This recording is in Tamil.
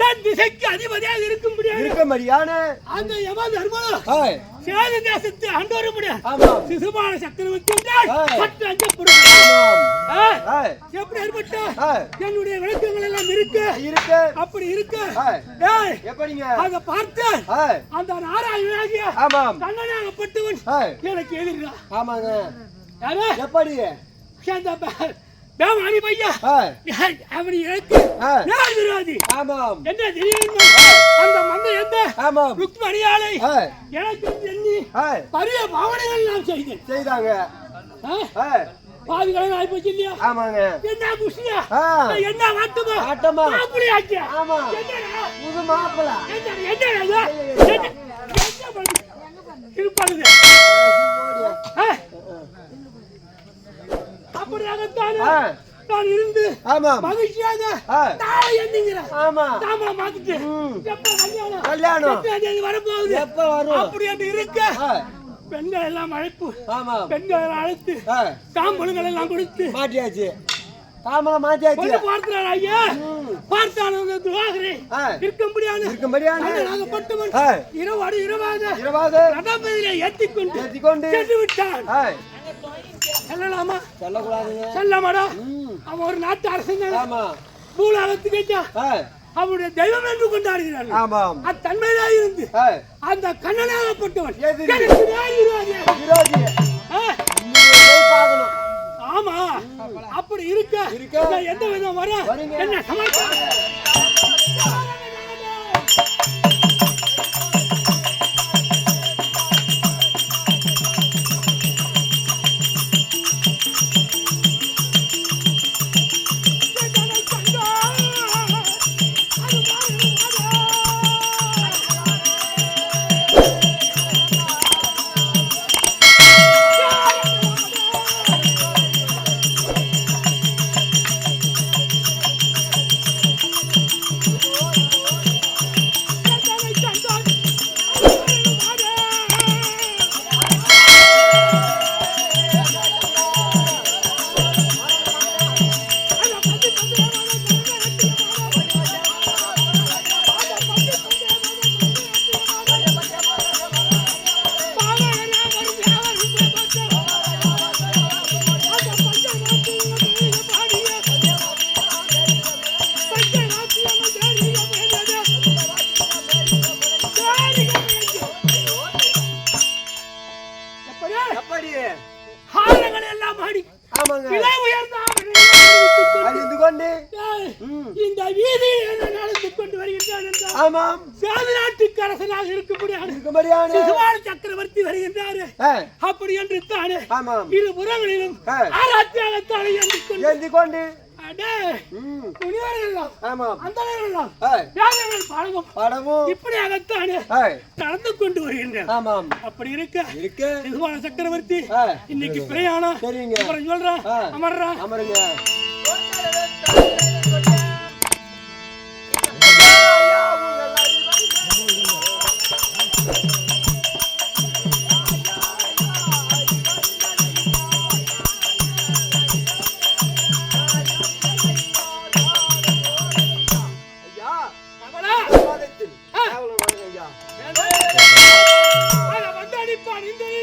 தன் திசைக்கு அதிபதியாக இருக்கும்படியாக இருக்கும்படியான அந்த யம தர்மனும் ஏய், சேத தேசத்தை ஆமாம். சிசுபால சக்கரவர்த்தி ஏய், ஏய், எப்படி ஏற்பட்ட? என்னுடைய விளக்கங்கள் எல்லாம் இருக்கு? இருக்கு. அப்படி இருக்கு? எப்படிங்க? அதை பார்த்து அந்த நாராயணாகிய கண்ணனாகப்பட்டவன் எனக்கு எதிர்றா ஆமாங்க. எப்படி? அந்த பேமானி பையா? அவன் ஏய், நான் விரோதி? ஆமாம். என்ன தெரியுமா அந்த எந்த? ஆமாம். ருக்மணியாலை எனக்கு எண்ணி பரிய பாவனைகள் நான் செய்தேன். செய்தாங்க. ஆ? ஏய், பாதி கடன் ஆயிப்போச்சு இல்லையா? ஆமாங்க. என்ன குஷியா என்ன வாட்டுமா ஆட்டமா? அப்படி ஆச்சியா ஆமா. புது என்ன பண்ணுது? நான் இருந்து ஆமாம். மகிழ்ச்சியாக நாளை ஆமா. தாமரை. எப்ப கல்யாணம்? வரப்போகுது? எப்ப வரும்? அப்படி என்று இருக்க. பெண்கள் எல்லாம் அழைப்பு. ஆமாம் பெண்கள் எல்லாம் அழைத்து ஆ, தாம்பூலங்கள் எல்லாம் கொடுத்து. மாட்டியாச்சு. தாமரை மாட்டியாச்சு. பார்க்கிறார் ஐயா. ம். பார்த்தான துவாகரே ஆ, இருக்க முடியாது. இருக்கும்படியான நாகப்பட்டவன் இரவாடு இரவாக இரவாக ரதபதியிலே ஏற்றிக்கொண்டு ஏற்றிக்கொண்டு சென்று விட்டான் செல்லலாமா? சொல்லக்கூடாதுங்க. செல்லமாடா. அவன் ஒரு நாட்டு அரசன் ஆமா. பூலாகத்துக்கு அவருடைய தெய்வம் என்று கொண்டாடுகிறார்கள். அத்தன்மையிலாக இருந்து அந்த கண்ணனாகப்பட்டவன். ஆமா. அப்படி இருக்க எந்த விதம் வர. என்ன சமாளிக்க இந்த வீதியில் நடந்து கொண்டு வருகின்றான் என்றால் சாதி நாட்டுக்கு அரசனாக இருக்கும்படியான சிசுவான சக்கரவர்த்தி வருகின்றாரு. அப்படி என்று தானே இரு புறங்களிலும். ஆராய்ச்சியாகத்தானே என்று கொண்டு படமும் இப்படியாகத்தானே ஆ, நடந்து கொண்டு வருகின்றனர். ஆமாம் அப்படி இருக்க இருக்கு. சிசுவான சக்கரவர்த்தி இன்னைக்கு பிரயாணம். சரிங்க. அப்புறம் சொல்றேன். அமர்றா. அமருங்க. ஆ Paling dari.